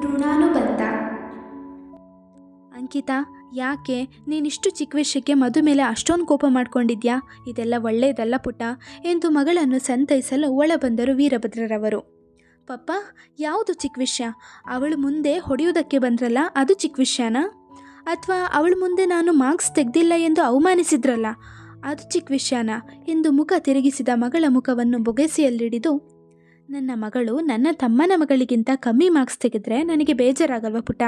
ಋಣಾನುಬಂಧ. ಅಂಕಿತಾ, ಯಾಕೆ ನೀನಿಷ್ಟು ಚಿಕ್ಕ ವಿಷಯಕ್ಕೆ ಮಧು ಮೇಲೆ ಅಷ್ಟೊಂದು ಕೋಪ ಮಾಡ್ಕೊಂಡಿದ್ಯಾ? ಇದೆಲ್ಲ ಒಳ್ಳೆಯದಲ್ಲ ಪುಟ್ಟ. ಎಂದು ಮಗಳನ್ನು ಸಂತೈಸಲು ಒಳ ಬಂದರು ವೀರಭದ್ರರವರು. ಪಪ್ಪ, ಯಾವುದು ಚಿಕ್ಕ ವಿಷಯ? ಅವಳು ಮುಂದೆ ಹೊಡೆಯುವುದಕ್ಕೆ ಬಂದ್ರಲ್ಲ, ಅದು ಚಿಕ್ಕ ವಿಷಯನಾ? ಅಥವಾ ಅವಳ ಮುಂದೆ ನಾನು ಮಾರ್ಕ್ಸ್ ತೆಗೆದಿಲ್ಲ ಎಂದು ಅವಮಾನಿಸಿದ್ರಲ್ಲ, ಅದು ಚಿಕ್ಕ ವಿಷಯನಾ? ಎಂದು ಮುಖ ತಿರುಗಿಸಿದ ಮಗಳ ಮುಖವನ್ನು ಬೊಗೆಸಿಯಲ್ಲಿಡಿದು ನನ್ನ ಮಗಳು ನನ್ನ ತಮ್ಮನ ಮಗಳಿಗಿಂತ ಕಮ್ಮಿ ಮಾರ್ಕ್ಸ್ ತೆಗೆದ್ರೆ ನನಗೆ ಬೇಜಾರಾಗಲ್ವ ಪುಟ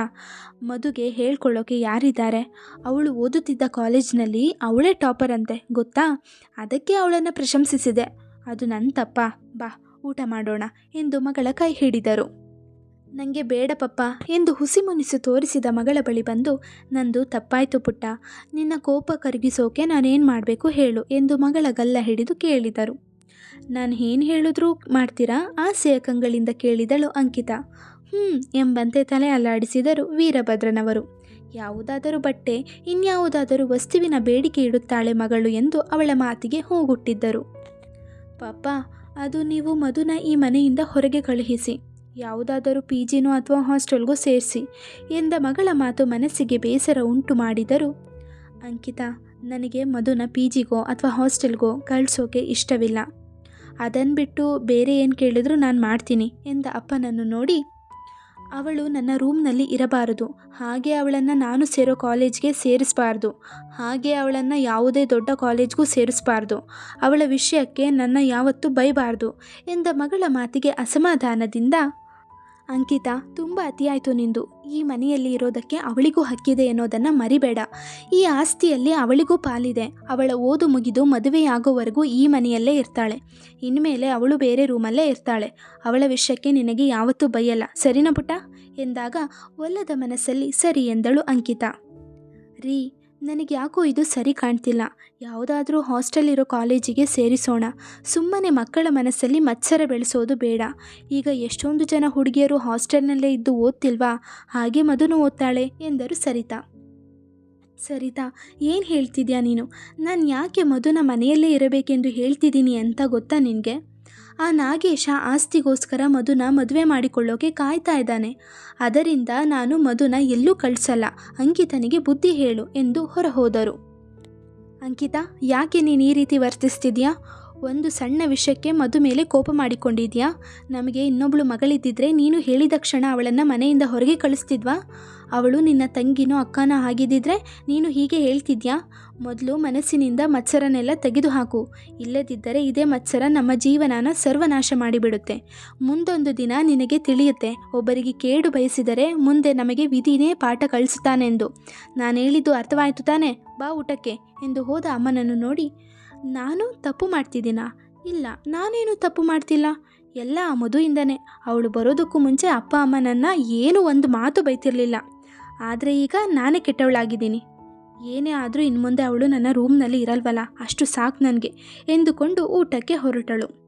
ಮದುಗೆ ಹೇಳ್ಕೊಳ್ಳೋಕೆ ಯಾರಿದ್ದಾರೆ? ಅವಳು ಓದುತ್ತಿದ್ದ ಕಾಲೇಜ್ನಲ್ಲಿ ಅವಳೇ ಟಾಪರ್ ಅಂತೆ, ಗೊತ್ತಾ? ಅದಕ್ಕೆ ಅವಳನ್ನು ಪ್ರಶಂಸಿಸಿದೆ. ಅದು ನನ್ನ ತಪ್ಪ. ಬಾ, ಊಟ ಮಾಡೋಣ ಎಂದು ಮಗಳ ಕೈ ಹಿಡಿದರು. ನನಗೆ ಬೇಡ ಪಪ್ಪ ಎಂದು ಹುಸಿ ಮುನಿಸು ತೋರಿಸಿದ ಮಗಳ ಬಳಿ ಬಂದು, ನಂದು ತಪ್ಪಾಯಿತು ಪುಟ್ಟ. ನಿನ್ನ ಕೋಪ ಕರಗಿಸೋಕೆ ನಾನೇನು ಮಾಡಬೇಕು ಹೇಳು ಎಂದು ಮಗಳ ಗಲ್ಲ ಹಿಡಿದು ಕೇಳಿದರು. ನಾನು ಏನು ಹೇಳಿದ್ರೂ ಮಾಡ್ತೀರಾ? ಆಸೆಯ ಕಂಗಳಿಂದ ಕೇಳಿದಳು ಅಂಕಿತಾ. ಹ್ಞೂ ಎಂಬಂತೆ ತಲೆ ಅಲ್ಲಾಡಿಸಿದರು ವೀರಭದ್ರನವರು. ಯಾವುದಾದರೂ ಬಟ್ಟೆ, ಇನ್ಯಾವುದಾದರೂ ವಸ್ತುವಿನ ಬೇಡಿಕೆ ಇಡುತ್ತಾಳೆ ಮಗಳು ಎಂದು ಅವಳ ಮಾತಿಗೆ ಹೋಗುಟ್ಟಿದ್ದರು. ಪಾಪ, ಅದು ನೀವು ಮಧುನ ಈ ಮನೆಯಿಂದ ಹೊರಗೆ ಕಳುಹಿಸಿ. ಯಾವುದಾದರೂ ಪಿ ಜಿನೋ ಅಥವಾ ಹಾಸ್ಟೆಲ್ಗೂ ಸೇರಿಸಿ, ಎಂದ ಮಗಳ ಮಾತು ಮನಸ್ಸಿಗೆ ಬೇಸರ ಉಂಟು ಮಾಡಿದರು. ಅಂಕಿತಾ, ನನಗೆ ಮಧುನ ಪಿ ಜಿಗೋ ಅಥವಾ ಹಾಸ್ಟೆಲ್ಗೋ ಕಳಿಸೋಕೆ ಇಷ್ಟವಿಲ್ಲ. ಅದನ್ನು ಬಿಟ್ಟು ಬೇರೆ ಏನು ಕೇಳಿದ್ರು ನಾನು ಮಾಡ್ತೀನಿ ಎಂದ ಅಪ್ಪನನ್ನು ನೋಡಿ, ಅವಳು ನನ್ನ ರೂಮ್ನಲ್ಲಿ ಇರಬಾರದು. ಹಾಗೆ ಅವಳನ್ನು ನಾನು ಸೇರೋ ಕಾಲೇಜ್ಗೆ ಸೇರಿಸಬಾರ್ದು. ಹಾಗೆ ಅವಳನ್ನು ಯಾವುದೇ ದೊಡ್ಡ ಕಾಲೇಜ್ಗೂ ಸೇರಿಸಬಾರ್ದು. ಅವಳ ವಿಷಯಕ್ಕೆ ನನ್ನ ಯಾವತ್ತೂ ಬೈಬಾರ್ದು ಎಂದ ಮಗಳ ಮಾತಿಗೆ ಅಸಮಾಧಾನದಿಂದ ಅಂಕಿತಾ, ತುಂಬ ಅತಿಯಾಯಿತು ನಿಂದು. ಈ ಮನೆಯಲ್ಲಿ ಇರೋದಕ್ಕೆ ಅವಳಿಗೂ ಹಕ್ಕಿದೆ ಅನ್ನೋದನ್ನು ಮರಿಬೇಡ. ಈ ಆಸ್ತಿಯಲ್ಲಿ ಅವಳಿಗೂ ಪಾಲಿದೆ. ಅವಳ ಓದು ಮುಗಿದು ಮದುವೆಯಾಗೋವರೆಗೂ ಈ ಮನೆಯಲ್ಲೇ ಇರ್ತಾಳೆ. ಇನ್ಮೇಲೆ ಅವಳು ಬೇರೆ ರೂಮಲ್ಲೇ ಇರ್ತಾಳೆ. ಅವಳ ವಿಷಯಕ್ಕೆ ನಿನಗೆ ಯಾವತ್ತೂ ಬೈಯಲ್ಲ, ಸರಿನಾ ಪುಟ ಎಂದಾಗ, ಒಲ್ಲದ ಮನಸ್ಸಲ್ಲಿ ಸರಿ ಎಂದಳು ಅಂಕಿತಾ. ರೀ ನನಗೆ ಯಾಕೋ ಇದು ಸರಿ ಕಾಣ್ತಿಲ್ಲ. ಯಾವುದಾದ್ರೂ ಹಾಸ್ಟೆಲ್ ಇರೋ ಕಾಲೇಜಿಗೆ ಸೇರಿಸೋಣ. ಸುಮ್ಮನೆ ಮಕ್ಕಳ ಮನಸ್ಸಲ್ಲಿ ಮತ್ಸರ ಬೆಳೆಸೋದು ಬೇಡ. ಈಗ ಎಷ್ಟೊಂದು ಜನ ಹುಡುಗಿಯರು ಹಾಸ್ಟೆಲ್ನಲ್ಲೇ ಇದ್ದು ಓದ್ತಿಲ್ವಾ? ಹಾಗೆ ಮಧುನು ಓದ್ತಾಳೆ ಎಂದರು ಸರಿತಾ. ಸರಿತಾ, ಏನು ಹೇಳ್ತಿದ್ಯಾ ನೀನು? ನಾನು ಯಾಕೆ ಮಧುನ ಮನೆಯಲ್ಲೇ ಇರಬೇಕೆಂದು ಹೇಳ್ತಿದ್ದೀನಿ ಅಂತ ಗೊತ್ತಾ ನಿನಗೆ? ಆ ನಾಗೇಶ ಆಸ್ತಿಗೋಸ್ಕರ ಮಧುನ ಮದುವೆ ಮಾಡಿಕೊಳ್ಳೋಕೆ ಕಾಯ್ತಾ ಇದ್ದಾನೆ. ಅದರಿಂದ ನಾನು ಮಧುನ ಎಲ್ಲೂ ಕಳಿಸಲ್ಲ. ಅಂಕಿತನಿಗೆ ಬುದ್ಧಿ ಹೇಳು ಎಂದು ಹೊರಹೋದರು. ಅಂಕಿತಾ, ಯಾಕೆ ನೀನು ಈ ರೀತಿ ವರ್ತಿಸ್ತಿದ್ಯಾ? ಒಂದು ಸಣ್ಣ ವಿಷಯಕ್ಕೆ ಮಧು ಮೇಲೆ ಕೋಪ ಮಾಡಿಕೊಂಡಿದ್ಯಾ? ನಮಗೆ ಇನ್ನೊಬ್ಬಳು ಮಗಳಿದ್ದಿದ್ರೆ ನೀನು ಹೇಳಿದ ಕ್ಷಣ ಅವಳನ್ನು ಮನೆಯಿಂದ ಹೊರಗೆ ಕಳಿಸ್ತಿದ್ವಾ? ಅವಳು ನಿನ್ನ ತಂಗಿನೋ ಅಕ್ಕನ ಆಗಿದ್ದಿದ್ರೆ ನೀನು ಹೀಗೆ ಹೇಳ್ತಿದ್ಯಾ? ಮೊದಲು ಮನಸ್ಸಿನಿಂದ ಮತ್ಸರನೆಲ್ಲ ತೆಗೆದುಹಾಕು. ಇಲ್ಲದಿದ್ದರೆ ಇದೇ ಮತ್ಸರ ನಮ್ಮ ಜೀವನನ ಸರ್ವನಾಶ ಮಾಡಿಬಿಡುತ್ತೆ. ಮುಂದೊಂದು ದಿನ ನಿನಗೆ ತಿಳಿಯುತ್ತೆ. ಒಬ್ಬರಿಗೆ ಕೇಡು ಬಯಸಿದರೆ ಮುಂದೆ ನಮಗೆ ವಿಧಿನೇ ಪಾಠ ಕಳಿಸುತ್ತಾನೆಂದು. ನಾನು ಹೇಳಿದ್ದು ಅರ್ಥವಾಯಿತು ತಾನೆ? ಬಾ ಊಟಕ್ಕೆ ಎಂದು ಹೋದ ಅಮ್ಮನನ್ನು ನೋಡಿ, ನಾನು ತಪ್ಪು ಮಾಡ್ತಿದ್ದೀನಾ? ಇಲ್ಲ, ನಾನೇನು ತಪ್ಪು ಮಾಡ್ತಿಲ್ಲ? ಎಲ್ಲ ಆ ಮಧುಯಿಂದನೇ ಅವಳು ಬರೋದಕ್ಕೂ ಮುಂಚೆ ಅಪ್ಪ ಅಮ್ಮನನ್ನು ಏನೂ ಒಂದು ಮಾತು ಬೈತಿರಲಿಲ್ಲ. ಆದರೆ ಈಗ ನಾನೇ ಕೆಟ್ಟವಳಾಗಿದ್ದೀನಿ. ಏನೇ ಆದರೂ ಇನ್ನು ಮುಂದೆ ಅವಳು ನನ್ನ ರೂಮ್ನಲ್ಲಿ ಇರಲ್ವಲ್ಲ? ಅಷ್ಟು ಸಾಕು ನನಗೆ ಎಂದುಕೊಂಡು ಊಟಕ್ಕೆ ಹೊರಟಳು.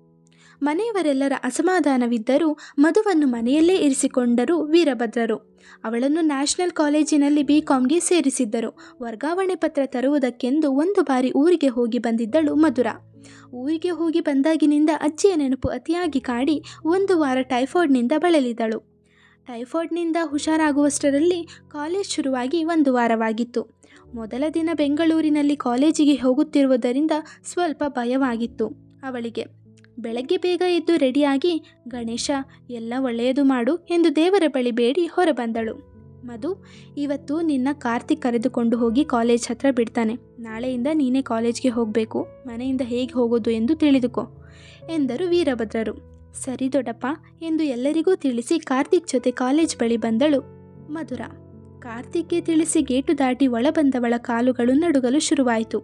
ಮನೆಯವರೆಲ್ಲರ ಅಸಮಾಧಾನವಿದ್ದರೂ ಮಧುವನ್ನು ಮನೆಯಲ್ಲೇ ಇರಿಸಿಕೊಂಡರು ವೀರಭದ್ರರು. ಅವಳನ್ನು ನ್ಯಾಷನಲ್ ಕಾಲೇಜಿನಲ್ಲಿ ಬಿ ಕಾಮ್ಗೆ ಸೇರಿಸಿದ್ದರು. ವರ್ಗಾವಣೆ ಪತ್ರ ತರುವುದಕ್ಕೆಂದು ಒಂದು ಬಾರಿ ಊರಿಗೆ ಹೋಗಿ ಬಂದಿದ್ದಳು ಮಧುರ. ಊರಿಗೆ ಹೋಗಿ ಬಂದಾಗಿನಿಂದ ಅಜ್ಜಿಯ ನೆನಪು ಅತಿಯಾಗಿ ಕಾಡಿ ಒಂದು ವಾರ ಟೈಫಾಯ್ಡ್ನಿಂದ ಬಳಲಿದಳು. ಟೈಫಾಯ್ಡ್ನಿಂದ ಹುಷಾರಾಗುವಷ್ಟರಲ್ಲಿ ಕಾಲೇಜ್ ಶುರುವಾಗಿ ಒಂದು ವಾರವಾಗಿತ್ತು. ಮೊದಲ ದಿನ ಬೆಂಗಳೂರಿನಲ್ಲಿ ಕಾಲೇಜಿಗೆ ಹೋಗುತ್ತಿರುವುದರಿಂದ ಸ್ವಲ್ಪ ಭಯವಾಗಿತ್ತು. ಅವಳಿಗೆ, ಬೆಳಗ್ಗೆ ಬೇಗ ಎದ್ದು ರೆಡಿಯಾಗಿ, ಗಣೇಶ, ಎಲ್ಲ ಒಳ್ಳೆಯದು ಮಾಡು ಎಂದು ದೇವರ ಬಳಿ ಬೇಡಿ ಹೊರಬಂದಳು. ಮಧು, ಇವತ್ತು ನಿನ್ನ ಕಾರ್ತಿಕ್ ಕರೆದುಕೊಂಡು ಹೋಗಿ ಕಾಲೇಜ್ ಹತ್ರ ಬಿಡ್ತಾನೆ. ನಾಳೆಯಿಂದ ನೀನೇ ಕಾಲೇಜ್ಗೆ ಹೋಗಬೇಕು. ಮನೆಯಿಂದ ಹೇಗೆ ಹೋಗೋದು ಎಂದು ತಿಳಿದುಕೋ ಎಂದರು ವೀರಭದ್ರರು. ಸರಿ ದೊಡ್ಡಪ್ಪ ಎಂದು ಎಲ್ಲರಿಗೂ ತಿಳಿಸಿ ಕಾರ್ತಿಕ್ ಜೊತೆ ಕಾಲೇಜ್ ಬಳಿ ಬಂದಳು ಮಧುರ. ಕಾರ್ತಿಕ್ಗೆ ತಿಳಿಸಿ ಗೇಟು ದಾಟಿ ಒಳ ಬಂದವಳ ಕಾಲುಗಳು ನಡುಗಲು ಶುರುವಾಯಿತು.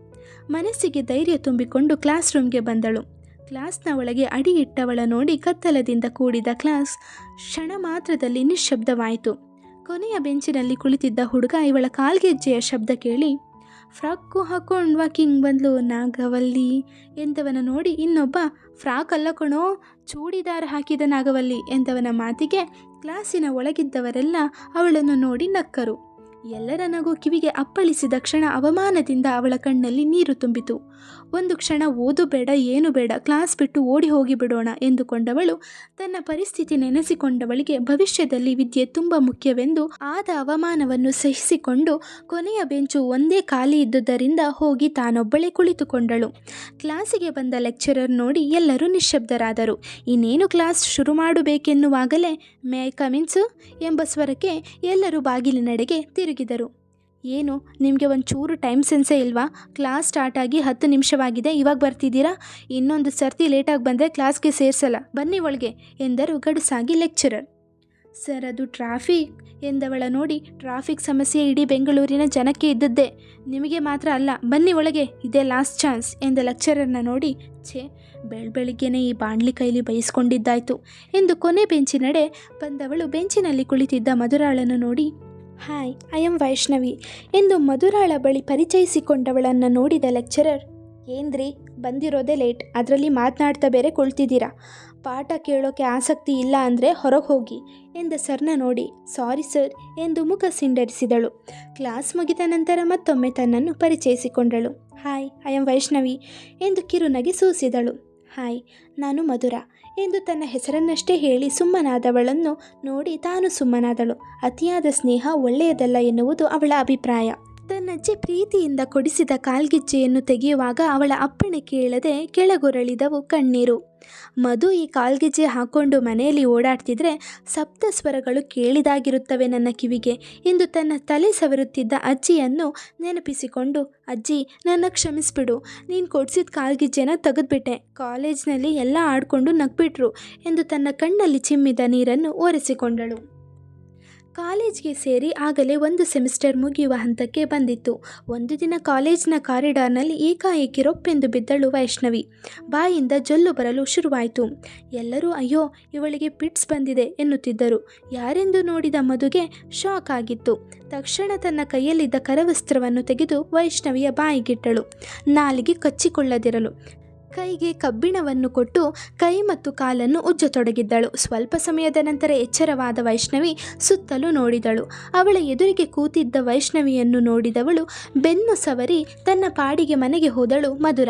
ಮನಸ್ಸಿಗೆ ಧೈರ್ಯ ತುಂಬಿಕೊಂಡು ಕ್ಲಾಸ್ ರೂಮ್ಗೆ ಬಂದಳು. ಕ್ಲಾಸ್ನ ಒಳಗೆ ಅಡಿ ಇಟ್ಟವಳ ನೋಡಿ ಕತ್ತಲದಿಂದ ಕೂಡಿದ ಕ್ಲಾಸ್ ಕ್ಷಣ ಮಾತ್ರದಲ್ಲಿ ನಿಶ್ಶಬ್ದವಾಯಿತು. ಕೊನೆಯ ಬೆಂಚಿನಲ್ಲಿ ಕುಳಿತಿದ್ದ ಹುಡುಗ ಇವಳ ಕಾಲ್ಗೆಜ್ಜೆಯ ಶಬ್ದ ಕೇಳಿ ಫ್ರಾಕು ಹಾಕೊಂಡು ವಾಕಿಂಗ್ ಬಂದ್ಲು ನಾಗವಲ್ಲಿ ಎಂದವನ ನೋಡಿ ಇನ್ನೊಬ್ಬ ಫ್ರಾಕ್ ಅಲ್ಲ ಕಣೋ, ಚೂಡಿದಾರ ಹಾಕಿದ ನಾಗವಲ್ಲಿ ಎಂದವನ ಮಾತಿಗೆ ಕ್ಲಾಸಿನ ಒಳಗಿದ್ದವರೆಲ್ಲ ಅವಳನ್ನು ನೋಡಿ ನಕ್ಕರು. ಎಲ್ಲರ ನಗು ಕಿವಿಗೆ ಅಪ್ಪಳಿಸಿದ ಕ್ಷಣ ಅವಮಾನದಿಂದ ಅವಳ ಕಣ್ಣಲ್ಲಿ ನೀರು ತುಂಬಿತು. ಒಂದು ಕ್ಷಣ ಓದು ಬೇಡ, ಏನು ಬೇಡ, ಕ್ಲಾಸ್ ಬಿಟ್ಟು ಓಡಿ ಹೋಗಿ ಬಿಡೋಣ ಎಂದುಕೊಂಡವಳು ತನ್ನ ಪರಿಸ್ಥಿತಿ ನೆನೆಸಿಕೊಂಡವಳಿಗೆ ಭವಿಷ್ಯದಲ್ಲಿ ವಿದ್ಯೆ ತುಂಬ ಮುಖ್ಯವೆಂದು ಆದ ಅವಮಾನವನ್ನು ಸಹಿಸಿಕೊಂಡು ಕೊನೆಯ ಬೆಂಚು ಒಂದೇ ಖಾಲಿ ಇದ್ದುದರಿಂದ ಹೋಗಿ ತಾನೊಬ್ಬಳೇ ಕುಳಿತುಕೊಂಡಳು. ಕ್ಲಾಸಿಗೆ ಬಂದ ಲೆಕ್ಚರರ್ ನೋಡಿ ಎಲ್ಲರೂ ನಿಶ್ಶಬ್ದರಾದರು. ಇನ್ನೇನು ಕ್ಲಾಸ್ ಶುರು ಮಾಡಬೇಕೆನ್ನುವಾಗಲೇ, ಮೇ ಕಮಿನ್ಸು ಎಂಬ ಸ್ವರಕ್ಕೆ ಎಲ್ಲರೂ ಬಾಗಿಲಿನೆಡೆಗೆ ತಿರುಗಿದರು. ಏನು, ನಿಮಗೆ ಒಂದು ಚೂರು ಟೈಮ್ ಸೆನ್ಸೇ ಇಲ್ವಾ? ಕ್ಲಾಸ್ ಸ್ಟಾರ್ಟ್ ಆಗಿ ಹತ್ತು ನಿಮಿಷವಾಗಿದೆ, ಇವಾಗ ಬರ್ತಿದ್ದೀರಾ? ಇನ್ನೊಂದು ಸರ್ತಿ ಲೇಟಾಗಿ ಬಂದರೆ ಕ್ಲಾಸ್ಗೆ ಸೇರಿಸಲ್ಲ. ಬನ್ನಿ ಒಳಗೆ, ಎಂದರು ಗಡುಸಾಗಿ ಲೆಕ್ಚರರ್ ಸರ್, ಅದು ಟ್ರಾಫಿಕ್ ಎಂದವಳ ನೋಡಿ ಟ್ರಾಫಿಕ್ ಸಮಸ್ಯೆ ಇಡೀ ಬೆಂಗಳೂರಿನ ಜನಕ್ಕೆ ಇದ್ದದ್ದೇ. ನಿಮಗೆ ಮಾತ್ರ ಅಲ್ಲ, ಬನ್ನಿ ಒಳಗೆ, ಇದೇ ಲಾಸ್ಟ್ ಚಾನ್ಸ್ ಎಂದ ಲೆಕ್ಚರರ್ನ ನೋಡಿ, ಛೇ, ಬೆಳಬೆಳಿಗ್ಗೆನೇ ಈ ಬಾಣ್ಲಿ ಕೈಲಿ ಬಯಸ್ಕೊಂಡಿದ್ದಾಯಿತು ಎಂದು ಕೊನೆ ಬೆಂಚಿನಡೆ ಬಂದವಳು ಬೆಂಚಿನಲ್ಲಿ ಕುಳಿತಿದ್ದ ಮಧುರಾಳನ್ನು ನೋಡಿ ಹಾಯ್ ಐ ಆಮ್ ವೈಷ್ಣವಿ. ಎಂದು ಮಧುರಾಳ ಬಳಿ ಪರಿಚಯಿಸಿಕೊಂಡವಳನ್ನು ನೋಡಿದ ಲೆಕ್ಚರರ್ ಏನ್ರಿ, ಬಂದಿರೋದೇ ಲೇಟ್ ಅದರಲ್ಲಿ ಮಾತನಾಡ್ತಾ ಬೇರೆ ಕುಳ್ತಿದ್ದೀರಾ? ಪಾಠ ಕೇಳೋಕೆ ಆಸಕ್ತಿ ಇಲ್ಲ ಅಂದರೆ ಹೊರಗೆ ಹೋಗಿ, ಎಂದ ಸರ್ನ ನೋಡಿ, ಸಾರಿ ಸರ್, ಎಂದು ಮುಖ ಸಿಂಡರಿಸಿದಳು. ಕ್ಲಾಸ್ ಮುಗಿದ ನಂತರ ಮತ್ತೊಮ್ಮೆ ತನ್ನನ್ನು ಪರಿಚಯಿಸಿಕೊಂಡಳು. ಹಾಯ್ ಐ ಆಮ್ ವೈಷ್ಣವಿ, ಎಂದು ಕಿರುನಗೆ ಸೂಸಿದಳು. ಹಾಯ್, ನಾನು ಮಧುರ ಎಂದು ತನ್ನ ಹೆಸರನ್ನಷ್ಟೇ ಹೇಳಿ ಸುಮ್ಮನಾದವಳನ್ನು ನೋಡಿ ತಾನು ಸುಮ್ಮನಾದಳು. ಅತಿಯಾದ ಸ್ನೇಹ ಒಳ್ಳೆಯದಲ್ಲ ಎನ್ನುವುದು ಅವಳ ಅಭಿಪ್ರಾಯ. ತನ್ನಜ್ಜಿ ಪ್ರೀತಿಯಿಂದ ಕೊಡಿಸಿದ ಕಾಲ್ಗೆಜ್ಜೆಯನ್ನು ತೆಗೆಯುವಾಗ ಅವಳ ಅಪ್ಪಣೆ ಕೇಳದೆ ಕೆಳಗೊರಳಿದವು ಕಣ್ಣೀರು. ಮಧು ಈ ಕಾಲ್ಗೆಜ್ಜೆ ಹಾಕೊಂಡು ಮನೆಯಲ್ಲಿ ಓಡಾಡ್ತಿದ್ರೆ ಸಪ್ತ ಸ್ವರಗಳು ಕೇಳಿದಾಗಿರುತ್ತವೆ ನನ್ನ ಕಿವಿಗೆ ಎಂದು ತನ್ನ ತಲೆ ಸವರುತ್ತಿದ್ದ ಅಜ್ಜಿಯನ್ನು ನೆನಪಿಸಿಕೊಂಡು, ಅಜ್ಜಿ, ನನ್ನ ಕ್ಷಮಿಸ್ಬಿಡು. ನೀನು ಕೊಡಿಸಿದ ಕಾಲ್ಗಿಜ್ಜೆನ ತೆಗೆದುಬಿಟ್ಟೆ. ಕಾಲೇಜ್ನಲ್ಲಿ ಎಲ್ಲ ಆಡಿಕೊಂಡು ನಗ್ಬಿಟ್ರು ಎಂದು ತನ್ನ ಕಣ್ಣಲ್ಲಿ ಚಿಮ್ಮಿದ ನೀರನ್ನು ಒರೆಸಿಕೊಂಡಳು. ಕಾಲೇಜ್ಗೆ ಸೇರಿ ಆಗಲೇ ಒಂದು ಸೆಮಿಸ್ಟರ್ ಮುಗಿಯುವ ಹಂತಕ್ಕೆ ಬಂದಿತ್ತು. ಒಂದು ದಿನ ಕಾಲೇಜಿನ ಕಾರಿಡಾರ್ನಲ್ಲಿ ಏಕಾಏಕಿ ರೊಪ್ಪೆಂದು ಬಿದ್ದಳು ವೈಷ್ಣವಿ. ಬಾಯಿಂದ ಜೊಲ್ಲು ಬರಲು ಶುರುವಾಯಿತು. ಎಲ್ಲರೂ, ಅಯ್ಯೋ, ಇವಳಿಗೆ ಪಿಟ್ಸ್ ಬಂದಿದೆ, ಎನ್ನುತ್ತಿದ್ದರು. ಯಾರೆಂದು ನೋಡಿದ ಮಧುಗೆ ಶಾಕ್ ಆಗಿತ್ತು. ತಕ್ಷಣ ತನ್ನ ಕೈಯಲ್ಲಿದ್ದ ಕರವಸ್ತ್ರವನ್ನು ತೆಗೆದು ವೈಷ್ಣವಿಯ ಬಾಯಿಗಿಟ್ಟಳು. ನಾಲಿಗೆ ಕಚ್ಚಿಕೊಳ್ಳದಿರಲು. ಕೈಗೆ ಕಬ್ಬಿಣವನ್ನು ಕೊಟ್ಟು ಕೈ ಮತ್ತು ಕಾಲನ್ನು ಉಜ್ಜತೊಡಗಿದ್ದಳು. ಸ್ವಲ್ಪ ಸಮಯದ ನಂತರ ಎಚ್ಚರವಾದ ವೈಷ್ಣವಿ ಸುತ್ತಲೂ ನೋಡಿದಳು. ಅವಳ ಎದುರಿಗೆ ಕೂತಿದ್ದ ವೈಷ್ಣವಿಯನ್ನು ನೋಡಿದವಳು ಬೆನ್ನು ಸವರಿ ತನ್ನ ಪಾಡಿಗೆ ಮನೆಗೆ ಹೋದಳು ಮಧುರ.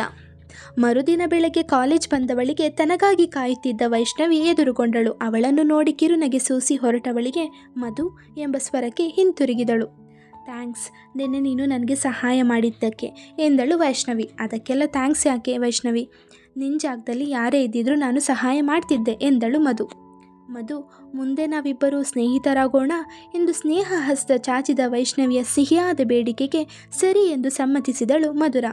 ಮರುದಿನ ಬೆಳಗ್ಗೆ ಕಾಲೇಜ್ ಬಂದವಳಿಗೆ ತನಗಾಗಿ ಕಾಯುತ್ತಿದ್ದ ವೈಷ್ಣವಿ ಎದುರುಗೊಂಡಳು. ಅವಳನ್ನು ನೋಡಿ ಕಿರುನಗೆ ಸೂಸಿ ಹೊರಟವಳಿಗೆ ಮಧು ಎಂಬ ಸ್ವರಕ್ಕೆ ಹಿಂತಿರುಗಿದಳು. ಥ್ಯಾಂಕ್ಸ್ ನಿನ್ನೆ ನೀನು ನನಗೆ ಸಹಾಯ ಮಾಡಿದ್ದಕ್ಕೆ ಎಂದಳು ವೈಷ್ಣವಿ. ಅದಕ್ಕೆಲ್ಲ ಥ್ಯಾಂಕ್ಸ್ ಯಾಕೆ ವೈಷ್ಣವಿ? ನಿನ್ನ ಜಾಗದಲ್ಲಿ ಯಾರೇ ಇದ್ದಿದ್ರೂ ನಾನು ಸಹಾಯ ಮಾಡ್ತಿದ್ದೆ ಎಂದಳು ಮಧು. ಮಧು, ಮುಂದೆ ನಾವಿಬ್ಬರೂ ಸ್ನೇಹಿತರಾಗೋಣ ಎಂದು ಸ್ನೇಹ ಹಸ್ತ ಚಾಚಿದ ವೈಷ್ಣವಿಯ ಸಿಹಿಯಾದ ಬೇಡಿಕೆಗೆ ಸರಿ ಎಂದು ಸಮ್ಮತಿಸಿದಳು ಮಧುರ.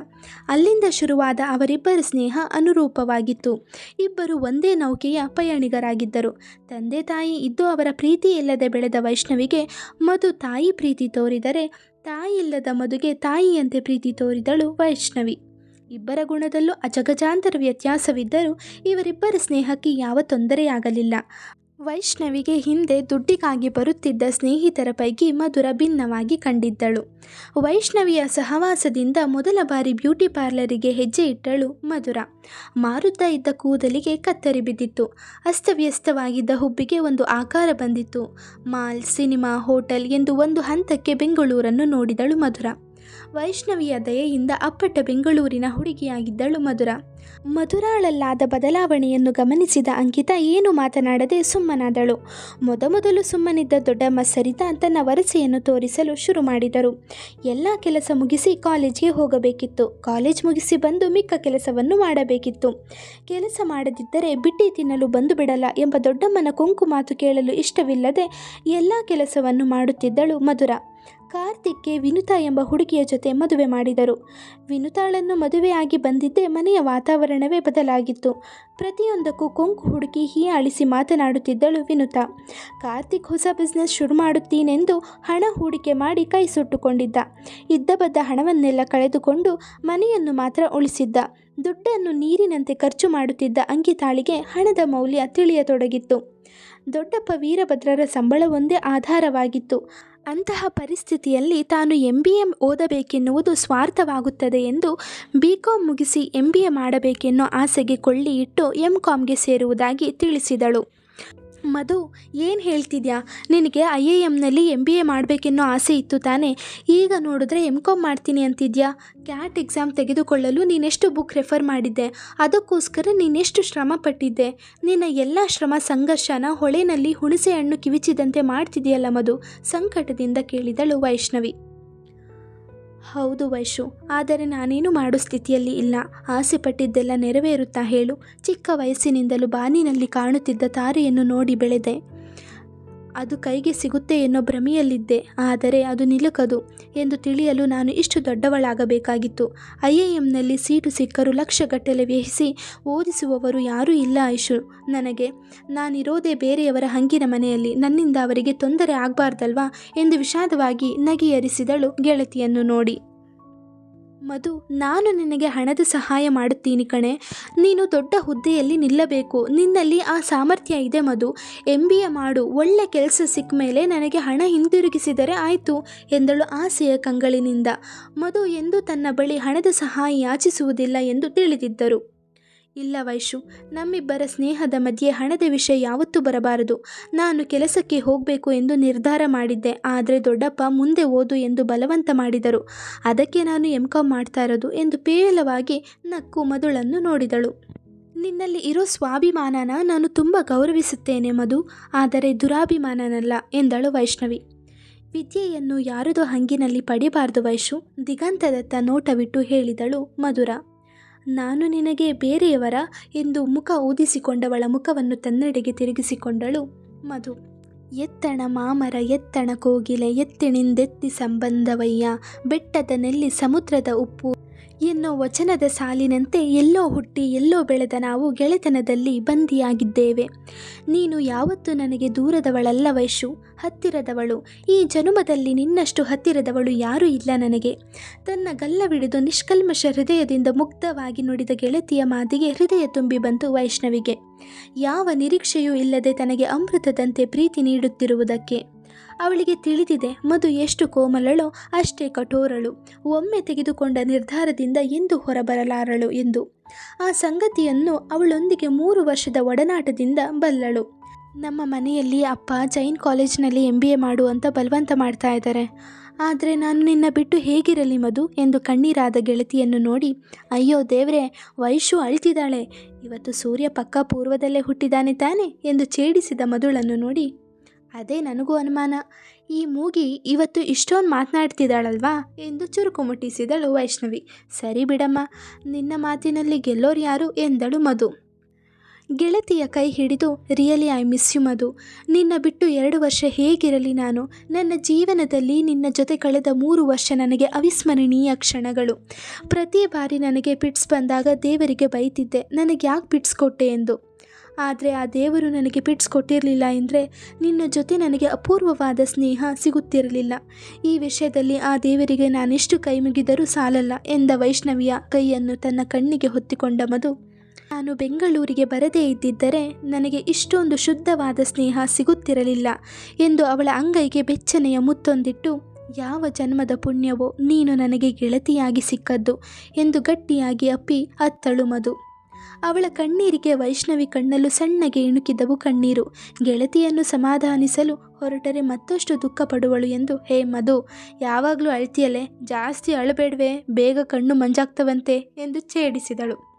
ಅಲ್ಲಿಂದ ಶುರುವಾದ ಅವರಿಬ್ಬರ ಸ್ನೇಹ ಅನುರೂಪವಾಗಿತ್ತು. ಇಬ್ಬರು ಒಂದೇ ನೌಕೆಯ ಪಯಣಿಗರಾಗಿದ್ದರು. ತಂದೆ ತಾಯಿ ಇದ್ದು ಅವರ ಪ್ರೀತಿ ಇಲ್ಲದೆ ಬೆಳೆದ ವೈಷ್ಣವಿಗೆ ಮಧು ತಾಯಿ ಪ್ರೀತಿ ತೋರಿದರೆ, ತಾಯಿ ಇಲ್ಲದ ಮಧುಗೆ ತಾಯಿಯಂತೆ ಪ್ರೀತಿ ತೋರಿದಳು ವೈಷ್ಣವಿ. ಇಬ್ಬರ ಗುಣದಲ್ಲೂ ಅಜಗಜಾಂತರ ವ್ಯತ್ಯಾಸವಿದ್ದರೂ ಇವರಿಬ್ಬರ ಸ್ನೇಹಕ್ಕೆ ಯಾವ ತೊಂದರೆಯಾಗಲಿಲ್ಲ. ವೈಷ್ಣವಿಗೆ ಹಿಂದೆ ದುಡ್ಡಿಗಾಗಿ ಬರುತ್ತಿದ್ದ ಸ್ನೇಹಿತರ ಪೈಕಿ ಮಧುರ ಭಿನ್ನವಾಗಿ ಕಂಡಿದ್ದಳು. ವೈಷ್ಣವಿಯ ಸಹವಾಸದಿಂದ ಮೊದಲ ಬಾರಿ ಬ್ಯೂಟಿ ಪಾರ್ಲರಿಗೆ ಹೆಜ್ಜೆ ಇಟ್ಟಳು ಮಧುರ. ಮಾರುತ್ತಾ ಇದ್ದ ಕೂದಲಿಗೆ ಕತ್ತರಿ ಬಿದ್ದಿತ್ತು. ಅಸ್ತವ್ಯಸ್ತವಾಗಿದ್ದ ಹುಬ್ಬಿಗೆ ಒಂದು ಆಕಾರ ಬಂದಿತ್ತು. ಮಾಲ್, ಸಿನಿಮಾ, ಹೋಟೆಲ್ ಎಂದು ಒಂದು ಹಂತಕ್ಕೆ ಬೆಂಗಳೂರನ್ನು ನೋಡಿದಳು ಮಧುರ. ವೈಷ್ಣವಿಯ ದಯೆಯಿಂದ ಅಪ್ಪಟ ಬೆಂಗಳೂರಿನ ಹುಡುಗಿಯಾಗಿದ್ದಳು ಮಧುರ. ಮಧುರಾಳಲ್ಲಾದ ಬದಲಾವಣೆಯನ್ನು ಗಮನಿಸಿದ ಅಂಕಿತ ಏನು ಮಾತನಾಡದೆ ಸುಮ್ಮನಾದಳು. ಮೊದಮೊದಲು ಸುಮ್ಮನಿದ್ದ ದೊಡ್ಡಮ್ಮ ಸರಿತಾ ತನ್ನ ವರಸೆಯನ್ನು ತೋರಿಸಲು ಶುರು ಮಾಡಿದರು. ಎಲ್ಲ ಕೆಲಸ ಮುಗಿಸಿ ಕಾಲೇಜ್ಗೆ ಹೋಗಬೇಕಿತ್ತು. ಕಾಲೇಜ್ ಮುಗಿಸಿ ಬಂದು ಮಿಕ್ಕ ಕೆಲಸವನ್ನು ಮಾಡಬೇಕಿತ್ತು. ಕೆಲಸ ಮಾಡದಿದ್ದರೆ ಬಿಟ್ಟಿ ತಿನ್ನಲು ಬಂದು ಬಿಡಲ್ಲ ಎಂಬ ದೊಡ್ಡಮ್ಮನ ಕೊಂಕು ಮಾತು ಕೇಳಲು ಇಷ್ಟವಿಲ್ಲದೆ ಎಲ್ಲ ಕೆಲಸವನ್ನು ಮಾಡುತ್ತಿದ್ದಳು ಮಧುರ. ಕಾರ್ತಿಕ್ಗೆ ವಿನುತಾ ಎಂಬ ಹುಡುಗಿಯ ಜೊತೆ ಮದುವೆ ಮಾಡಿದರು. ವಿನುತಾಳನ್ನು ಮದುವೆಯಾಗಿ ಬಂದಿದ್ದೇ ಮನೆಯ ವಾತಾವರಣವೇ ಬದಲಾಗಿತ್ತು. ಪ್ರತಿಯೊಂದಕ್ಕೂ ಕೊಂಕು ಹುಡುಕಿ ಹೀಯಾಳಿಸಿ ಮಾತನಾಡುತ್ತಿದ್ದಳು ವಿನುತಾ. ಕಾರ್ತಿಕ್ ಹೊಸ ಬಿಸ್ನೆಸ್ ಶುರು ಮಾಡುತ್ತೀನೆಂದು ಹಣ ಹೂಡಿಕೆ ಮಾಡಿ ಕೈ ಸುಟ್ಟುಕೊಂಡಿದ್ದ. ಇದ್ದ ಬದ್ದ ಹಣವನ್ನೆಲ್ಲ ಕಳೆದುಕೊಂಡು ಮನೆಯನ್ನು ಮಾತ್ರ ಉಳಿಸಿದ್ದ. ದುಡ್ಡನ್ನು ನೀರಿನಂತೆ ಖರ್ಚು ಮಾಡುತ್ತಿದ್ದ ಅಂಕಿತಾಳಿಗೆ ಹಣದ ಮೌಲ್ಯ ತಿಳಿಯತೊಡಗಿತ್ತು. ದೊಡ್ಡಪ್ಪ ವೀರಭದ್ರರ ಸಂಬಳವೊಂದೇ ಆಧಾರವಾಗಿತ್ತು. ಅಂತಹ ಪರಿಸ್ಥಿತಿಯಲ್ಲಿ ತಾನು ಎಂ ಬಿ ಎ ಓದಬೇಕೆನ್ನುವುದು ಸ್ವಾರ್ಥವಾಗುತ್ತದೆ ಎಂದು ಬಿ ಕಾಂ ಮುಗಿಸಿ ಎಂ ಬಿ ಎ ಮಾಡಬೇಕೆನ್ನೋ ಆಸೆಗೆ ಕೊಳ್ಳಿ ಇಟ್ಟು ಎಂ ಕಾಮ್ಗೆ ಸೇರುವುದಾಗಿ ತಿಳಿಸಿದಳು. ಮಧು, ಏನು ಹೇಳ್ತಿದ್ಯಾ? ನಿನಗೆ ಐ ಎ ಎಮ್ನಲ್ಲಿ ಎಂ ಬಿ ಎ ಮಾಡಬೇಕೆನ್ನೋ ಆಸೆ ಇತ್ತು ತಾನೇ? ಈಗ ನೋಡಿದ್ರೆ ಎಂ ಕಾಮ್ ಮಾಡ್ತೀನಿ ಅಂತಿದ್ಯಾ? ಕ್ಯಾಟ್ ಎಕ್ಸಾಮ್ ತೆಗೆದುಕೊಳ್ಳಲು ನೀನೆಷ್ಟು ಬುಕ್ ರೆಫರ್ ಮಾಡಿದ್ದೆ. ಅದಕ್ಕೋಸ್ಕರ ನೀನೆಷ್ಟು ಶ್ರಮ ಪಟ್ಟಿದ್ದೆ ನಿನ್ನ ಎಲ್ಲ ಶ್ರಮ ಸಂಘರ್ಷನ ಹೊಳೆನಲ್ಲಿ ಹುಣಸೆ ಹಣ್ಣು ಕಿವಿಚಿದಂತೆ ಮಾಡ್ತಿದೆಯಲ್ಲ ಮಧು? ಸಂಕಟದಿಂದ ಕೇಳಿದಳು ವೈಷ್ಣವಿ. ಹೌದು ವೈಶು, ಆದರೆ ನಾನೇನು ಮಾಡೋ ಸ್ಥಿತಿಯಲ್ಲಿ ಇಲ್ಲ. ಆಸೆ ಪಟ್ಟಿದ್ದೆಲ್ಲ ನೆರವೇರುತ್ತಾ ಹೇಳು. ಚಿಕ್ಕ ವಯಸ್ಸಿನಿಂದಲೂ ಬಾನಿನಲ್ಲಿ ಕಾಣುತ್ತಿದ್ದ ತಾರೆಯನ್ನು ನೋಡಿ ಬೆಳೆದೆ. ಅದು ಕೈಗೆ ಸಿಗುತ್ತೆ ಎನ್ನೋ ಭ್ರಮೆಯಲ್ಲಿದ್ದೆ, ಆದರೆ ಅದು ನಿಲುಕದು ಎಂದು ತಿಳಿಯಲು ನಾನು ಇಷ್ಟು ದೊಡ್ಡವಳಾಗಬೇಕಾಗಿತ್ತು. ಐ ಎ ಎಂನಲ್ಲಿ ಸೀಟು ಸಿಕ್ಕರೂ ಲಕ್ಷಗಟ್ಟಲೆ ವ್ಯಯಿಸಿ ಓದಿಸುವವರು ಯಾರೂ ಇಲ್ಲ ಐಶು. ನನಗೆ, ನಾನಿರೋದೇ ಬೇರೆಯವರ ಹಂಗಿನ ಮನೆಯಲ್ಲಿ, ನನ್ನಿಂದ ಅವರಿಗೆ ತೊಂದರೆ ಆಗಬಾರ್ದಲ್ವಾ ಎಂದು ವಿಷಾದವಾಗಿ ನಗಿಯರಿಸಿದಳು ಗೆಳತಿಯನ್ನು ನೋಡಿ. ಮಧು, ನಾನು ನಿನಗೆ ಹಣದ ಸಹಾಯ ಮಾಡುತ್ತೀನಿ ಕಣೆ. ನೀನು ದೊಡ್ಡ ಹುದ್ದೆಯಲ್ಲಿ ನಿಲ್ಲಬೇಕು. ನಿನ್ನಲ್ಲಿ ಆ ಸಾಮರ್ಥ್ಯ ಇದೆ ಮಧು. ಎಂ ಬಿ ಎ ಮಾಡು. ಒಳ್ಳೆ ಕೆಲಸ ಸಿಕ್ಕ ಮೇಲೆ ನನಗೆ ಹಣ ಹಿಂದಿರುಗಿಸಿದರೆ ಆಯಿತು ಎಂದಳು ಆಸೆಯ ಕಂಗಳಿನಿಂದ. ಮಧು, ಎಂದು ತನ್ನ ಬಳಿ ಹಣದ ಸಹಾಯ ಯಾಚಿಸುವುದಿಲ್ಲ ಎಂದು ತಿಳಿದಿದ್ದರು. ಇಲ್ಲ ವೈಶು, ನಮ್ಮಿಬ್ಬರ ಸ್ನೇಹದ ಮಧ್ಯೆ ಹಣದ ವಿಷಯ ಯಾವತ್ತೂ ಬರಬಾರದು. ನಾನು ಕೆಲಸಕ್ಕೆ ಹೋಗಬೇಕು ಎಂದು ನಿರ್ಧಾರ ಮಾಡಿದ್ದೆ, ಆದರೆ ದೊಡ್ಡಪ್ಪ ಮುಂದೆ ಓದು ಎಂದು ಬಲವಂತ ಮಾಡಿದರು. ಅದಕ್ಕೆ ನಾನು ಎಂ ಕಾಮ್ ಮಾಡ್ತಾ ಇರೋದು ಎಂದು ಪೇಲವಾಗಿ ನಕ್ಕು ಮಧುಳನ್ನು ನೋಡಿದಳು. ನಿನ್ನಲ್ಲಿ ಇರೋ ಸ್ವಾಭಿಮಾನನ ನಾನು ತುಂಬ ಗೌರವಿಸುತ್ತೇನೆ ಮಧು, ಆದರೆ ದುರಾಭಿಮಾನನಲ್ಲ ಎಂದಳು ವೈಷ್ಣವಿ. ವಿದ್ಯೆಯನ್ನು ಯಾರದೋ ಹಂಗಿನಲ್ಲಿ ಪಡಿಬಾರದು ವೈಶು, ದಿಗಂತದತ್ತ ನೋಟವಿಟ್ಟು ಹೇಳಿದಳು ಮಧುರ. ನಾನು ನಿನಗೆ ಬೇರೆಯವರ ಎಂದು ಮುಖ ಊದಿಸಿಕೊಂಡವಳ ಮುಖವನ್ನು ತನ್ನೆಡೆಗೆ ತಿರುಗಿಸಿಕೊಂಡಳು. ಮಧು, ಎತ್ತಣ ಮಾಮರ ಎತ್ತಣ ಕೋಗಿಲೆ ಎತ್ತಿನಿಂದೆತ್ತಿ ಸಂಬಂಧವಯ್ಯ, ಬೆಟ್ಟದ ನೆಲ್ಲಿ ಸಮುದ್ರದ ಉಪ್ಪು ಎನ್ನೋ ವಚನದ ಸಾಲಿನಂತೆ ಎಲ್ಲೋ ಹುಟ್ಟಿ ಎಲ್ಲೋ ಬೆಳೆದ ನಾವು ಗೆಳೆತನದಲ್ಲಿ ಬಂದಿಯಾಗಿದ್ದೇವೆ. ನೀನು ಯಾವತ್ತೂ ನನಗೆ ದೂರದವಳಲ್ಲ ವೈಶು ಹತ್ತಿರದವಳು. ಈ ಜನುಮದಲ್ಲಿ ನಿನ್ನಷ್ಟು ಹತ್ತಿರದವಳು ಯಾರೂ ಇಲ್ಲ ನನಗೆ. ತನ್ನ ಗಲ್ಲವಿಡಿದು ನಿಷ್ಕಲ್ಮಶ ಹೃದಯದಿಂದ ಮುಗ್ಧವಾಗಿ ನುಡಿದ ಗೆಳತಿಯ ಮಾತಿಗೆ ಹೃದಯ ತುಂಬಿ ಬಂತು ವೈಷ್ಣವಿಗೆ. ಯಾವ ನಿರೀಕ್ಷೆಯೂ ಇಲ್ಲದೆ ತನಗೆ ಅಮೃತದಂತೆ ಪ್ರೀತಿ ನೀಡುತ್ತಿರುವುದಕ್ಕೆ. ಅವಳಿಗೆ ತಿಳಿದಿದೆ ಮಧು ಎಷ್ಟು ಕೋಮಲಳೋ ಅಷ್ಟೇ ಕಠೋರಳು. ಒಮ್ಮೆ ತೆಗೆದುಕೊಂಡ ನಿರ್ಧಾರದಿಂದ ಎಂದು ಹೊರಬರಲಾರಳು ಎಂದು. ಆ ಸಂಗತಿಯನ್ನು ಅವಳೊಂದಿಗೆ ಮೂರು ವರ್ಷದ ಒಡನಾಟದಿಂದ ಬಲ್ಲಳು. ನಮ್ಮ ಮನೆಯಲ್ಲಿ ಅಪ್ಪ ಜೈನ್ ಕಾಲೇಜಿನಲ್ಲಿ ಎಂ ಬಿ ಎ ಮಾಡು ಅಂತ ಬಲವಂತ ಮಾಡ್ತಾ ಇದ್ದಾರೆ. ಆದರೆ ನಾನು ನಿನ್ನ ಬಿಟ್ಟು ಹೇಗಿರಲಿ ಮಧು ಎಂದು ಕಣ್ಣೀರಾದ ಗೆಳತಿಯನ್ನು ನೋಡಿ, ಅಯ್ಯೋ ದೇವ್ರೆ, ವೈಶು ಅಳ್ತಿದ್ದಾಳೆ. ಇವತ್ತು ಸೂರ್ಯ ಪಕ್ಕ ಪೂರ್ವದಲ್ಲೇ ಹುಟ್ಟಿದಾನೆ ತಾನೆ ಎಂದು ಛೇಡಿಸಿದ ಮಧುಳನ್ನು ನೋಡಿ ಅದೇ ನನಗೂ ಅನುಮಾನ. ಈ ಮೂಗಿ ಇವತ್ತು ಇಷ್ಟೊಂದು ಮಾತನಾಡ್ತಿದ್ದಾಳಲ್ವಾ? ಎಂದು ಚುರುಕು ಮುಟ್ಟಿಸಿದಳು ವೈಷ್ಣವಿ. ಸರಿ ಬಿಡಮ್ಮ, ನಿನ್ನ ಮಾತಿನಲ್ಲಿ ಗೆಲ್ಲೋರು ಯಾರು ಎಂದಳು ಮಧು. ಗೆಳತಿಯ ಕೈ ಹಿಡಿದು, really, I miss you Madhu. ನಿನ್ನ ಬಿಟ್ಟು ಎರಡು ವರ್ಷ ಹೇಗಿರಲಿ ನಾನು? ನನ್ನ ಜೀವನದಲ್ಲಿ ನಿನ್ನ ಜೊತೆ ಕಳೆದ ಮೂರು ವರ್ಷ ನನಗೆ ಅವಿಸ್ಮರಣೀಯ ಕ್ಷಣಗಳು. ಪ್ರತಿ ಬಾರಿ ನನಗೆ ಪಿಟ್ಸ್ ಬಂದಾಗ ದೇವರಿಗೆ ಬೈತಿದ್ದೆ. ನನಗೆ ಯಾಕೆ ಪಿಟ್ಸ್ ಕೊಟ್ಟೆ ಎಂದು. ಆದರೆ ಆ ದೇವರು ನನಗೆ ಪಿಟ್ಸ್ ಕೊಟ್ಟಿರಲಿಲ್ಲ ಎಂದರೆ ನಿನ್ನ ಜೊತೆ ನನಗೆ ಅಪೂರ್ವವಾದ ಸ್ನೇಹ ಸಿಗುತ್ತಿರಲಿಲ್ಲ. ಈ ವಿಷಯದಲ್ಲಿ ಆ ದೇವರಿಗೆ ನಾನೆಷ್ಟು ಕೈ ಮುಗಿದರೂ ಸಾಲಲ್ಲ ಎಂದ ವೈಷ್ಣವಿಯ ಕೈಯನ್ನು ತನ್ನ ಕಣ್ಣಿಗೆ ಹೊತ್ತಿಕೊಂಡ ಮಧು. ನಾನು ಬೆಂಗಳೂರಿಗೆ ಬರದೇ ಇದ್ದಿದ್ದರೆ ನನಗೆ ಇಷ್ಟೊಂದು ಶುದ್ಧವಾದ ಸ್ನೇಹ ಸಿಗುತ್ತಿರಲಿಲ್ಲ ಎಂದು ಅವಳ ಅಂಗೈಗೆ ಬೆಚ್ಚನೆಯ ಮುತ್ತೊಂದಿಟ್ಟು, ಯಾವ ಜನ್ಮದ ಪುಣ್ಯವೋ ನೀನು ನನಗೆ ಗೆಳತಿಯಾಗಿ ಸಿಕ್ಕದ್ದು ಎಂದು ಗಟ್ಟಿಯಾಗಿ ಅಪ್ಪಿ ಅತ್ತಳು ಮಧು. ಅವಳ ಕಣ್ಣೀರಿಗೆ ವೈಷ್ಣವಿ ಕಣ್ಣಲ್ಲೂ ಸಣ್ಣಗೆ ಇಣುಕಿದವು ಕಣ್ಣೀರು. ಗೆಳತಿಯನ್ನು ಸಮಾಧಾನಿಸಲು ಹೊರಟರೆ ಮತ್ತಷ್ಟು ದುಃಖ ಪಡುವಳು ಎಂದು, ಹೇ ಮಧು, ಯಾವಾಗಲೂ ಅಳ್ತಿಯಲೆ ಜಾಸ್ತಿ ಅಳಬೇಡ್ವೆ? ಬೇಗ ಕಣ್ಣು ಮಂಜಾಗ್ತವಂತೆ? ಎಂದು ಛೇಡಿಸಿದಳು.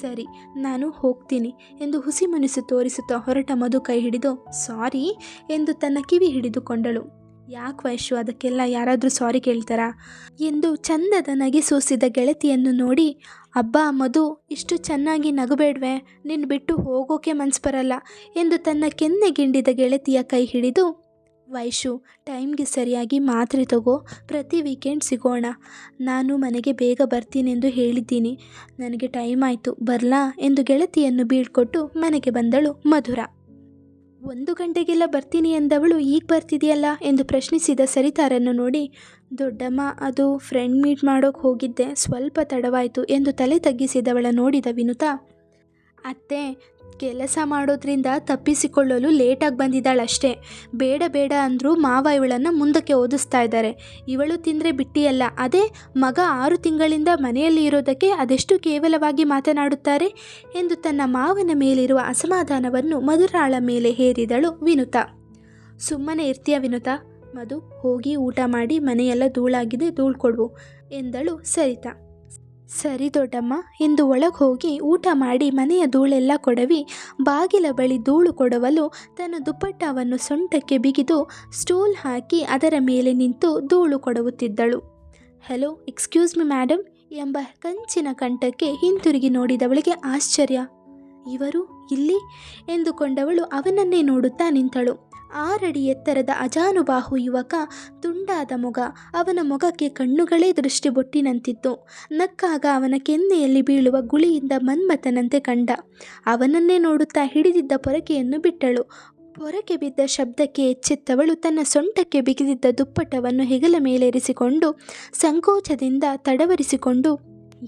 ಸರಿ, ನಾನು ಹೋಗ್ತೀನಿ ಎಂದು ಹುಸಿ ಮನಸ್ಸು ತೋರಿಸುತ್ತಾ ಹೊರಟ ಮಧು ಕೈ ಹಿಡಿದು, ಸಾರಿ ಎಂದು ತನ್ನ ಕಿವಿ ಹಿಡಿದುಕೊಂಡಳು. ಯಾಕೆ ವಯಸ್ಸು ಅದಕ್ಕೆಲ್ಲ ಯಾರಾದರೂ ಸಾರಿ ಕೇಳ್ತಾರಾ? ಎಂದು ಚಂದದ ನಗೆ ಸೂಸಿದ ಗೆಳತಿಯನ್ನು ನೋಡಿ, ಅಬ್ಬಾ, ಮಧು, ಇಷ್ಟು ಚೆನ್ನಾಗಿ ನಗಬೇಡ್ವೆ ನಿನ್ನ ಬಿಟ್ಟು ಹೋಗೋಕೆ ಮನ್ಸು ಬರಲ್ಲ, ಎಂದು ತನ್ನ ಕೆನ್ನೆಗಿಂಡಿದ ಗೆಳತಿಯ ಕೈ ಹಿಡಿದು, ವೈಶು, ಟೈಮ್ಗೆ ಸರಿಯಾಗಿ ಮಾತ್ರೆ ತಗೋ, ಪ್ರತಿ ವೀಕೆಂಡ್ ಸಿಗೋಣ. ನಾನು ಮನೆಗೆ ಬೇಗ ಬರ್ತೀನೆಂದು ಹೇಳಿದ್ದೀನಿ. ನನಗೆ ಟೈಮ್ ಆಯಿತು, ಬರಲಾ? ಎಂದು ಗೆಳತಿಯನ್ನು ಬೀಳ್ಕೊಟ್ಟು ಮನೆಗೆ ಬಂದಳು ಮಧುರ. ಒಂದು ಗಂಟೆಗೆಲ್ಲ ಬರ್ತೀನಿ ಎಂದವಳು ಈಗ ಬರ್ತಿದೆಯಲ್ಲ ಎಂದು ಪ್ರಶ್ನಿಸಿದ ಸರಿತಾರನ್ನು ನೋಡಿ, ದೊಡ್ಡಮ್ಮ, ಅದು ಫ್ರೆಂಡ್ ಮೀಟ್ ಮಾಡೋಕೆ ಹೋಗಿದ್ದೆ, ಸ್ವಲ್ಪ ತಡವಾಯಿತು ಎಂದು ತಲೆ ತಗ್ಗಿಸಿದವಳ ನೋಡಿದ ವಿನುತಾ, ಅತ್ತೆ ಕೆಲಸ ಮಾಡೋದ್ರಿಂದ ತಪ್ಪಿಸಿಕೊಳ್ಳಲು ಲೇಟಾಗಿ ಬಂದಿದ್ದಾಳಷ್ಟೇ. ಬೇಡ ಬೇಡ ಅಂದರೂ ಮಾವ ಇವಳನ್ನು ಮುಂದಕ್ಕೆ ಓದಿಸ್ತಾ ಇದ್ದಾರೆ. ಇವಳು ತಿಂದರೆ ಬಿಟ್ಟಿಯಲ್ಲ. ಅದೇ ಮಗ ಆರು ತಿಂಗಳಿಂದ ಮನೆಯಲ್ಲಿ ಇರೋದಕ್ಕೆ ಅದೆಷ್ಟು ಕೇವಲವಾಗಿ ಮಾತನಾಡುತ್ತಾರೆ ಎಂದು ತನ್ನ ಮಾವನ ಮೇಲಿರುವ ಅಸಮಾಧಾನವನ್ನು ಮಧುರಾಳ ಮೇಲೆ ಹೇರಿದಳು ವಿನುತಾ. ಸುಮ್ಮನೆ ಇರ್ತೀಯ ವಿನುತಾ? ಮಧು, ಹೋಗಿ ಊಟ ಮಾಡಿ ಮನೆಯೆಲ್ಲ ಧೂಳಾಗಿದೆ ಧೂಳು ಎಂದಳು ಸರಿತಾ. ಸರಿ ದೊಡ್ಡಮ್ಮ ಎಂದು ಒಳಗೆ ಹೋಗಿ ಊಟ ಮಾಡಿ ಮನೆಯ ಧೂಳೆಲ್ಲ ಕೊಡವಿ. ಬಾಗಿಲ ಬಳಿ ಧೂಳು ಕೊಡವಲು ತನ್ನ ದುಪ್ಪಟ್ಟವನ್ನು ಸೊಂಟಕ್ಕೆ ಬಿಗಿದು ಸ್ಟೂಲ್ ಹಾಕಿ ಅದರ ಮೇಲೆ ನಿಂತು ಧೂಳು ಕೊಡುತ್ತಿದ್ದಳು. ಹಲೋ, ಎಕ್ಸ್ಕ್ಯೂಸ್ ಮಿ ಮ್ಯಾಡಮ್ ಎಂಬ ಕಂಚಿನ ಕಂಠಕ್ಕೆ ಹಿಂತಿರುಗಿ ನೋಡಿದವಳಿಗೆ ಆಶ್ಚರ್ಯ. ಇವರು, ಇಲ್ಲಿ? ಎಂದುಕೊಂಡವಳು ಅವನನ್ನೇ ನೋಡುತ್ತಾ ನಿಂತಳು. ಆರಡಿ ಎತ್ತರದ ಅಜಾನುಬಾಹು ಯುವಕ ತುಂಡಾದ ಮೊಗ. ಅವನ ಮೊಗಕ್ಕೆ ಕಣ್ಣುಗಳೇ ದೃಷ್ಟಿಬೊಟ್ಟಿನಂತಿತ್ತು. ನಕ್ಕಾಗ ಅವನ ಕೆನ್ನೆಯಲ್ಲಿ ಬೀಳುವ ಗುಳಿಯಿಂದ ಮನ್ಮಥನಂತೆ ಕಂಡ. ಅವನನ್ನೇ ನೋಡುತ್ತಾ ಹಿಡಿದಿದ್ದ ಪೊರಕೆಯನ್ನು ಬಿಟ್ಟಳು. ಪೊರಕೆ ಬಿದ್ದ ಶಬ್ದಕ್ಕೆ ಎಚ್ಚೆತ್ತವಳು ತನ್ನ ಸೊಂಟಕ್ಕೆ ಬಿಗಿದಿದ್ದ ದುಪ್ಪಟ್ಟವನ್ನು ಹೆಗಲ ಮೇಲೇರಿಸಿಕೊಂಡು, ಸಂಕೋಚದಿಂದ ತಡವರಿಸಿಕೊಂಡು,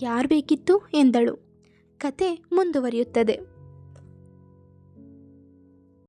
ಯಾರು ಬೇಕಿತ್ತು? ಎಂದಳು. ಕತೆ ಮುಂದುವರಿಯುತ್ತದೆ.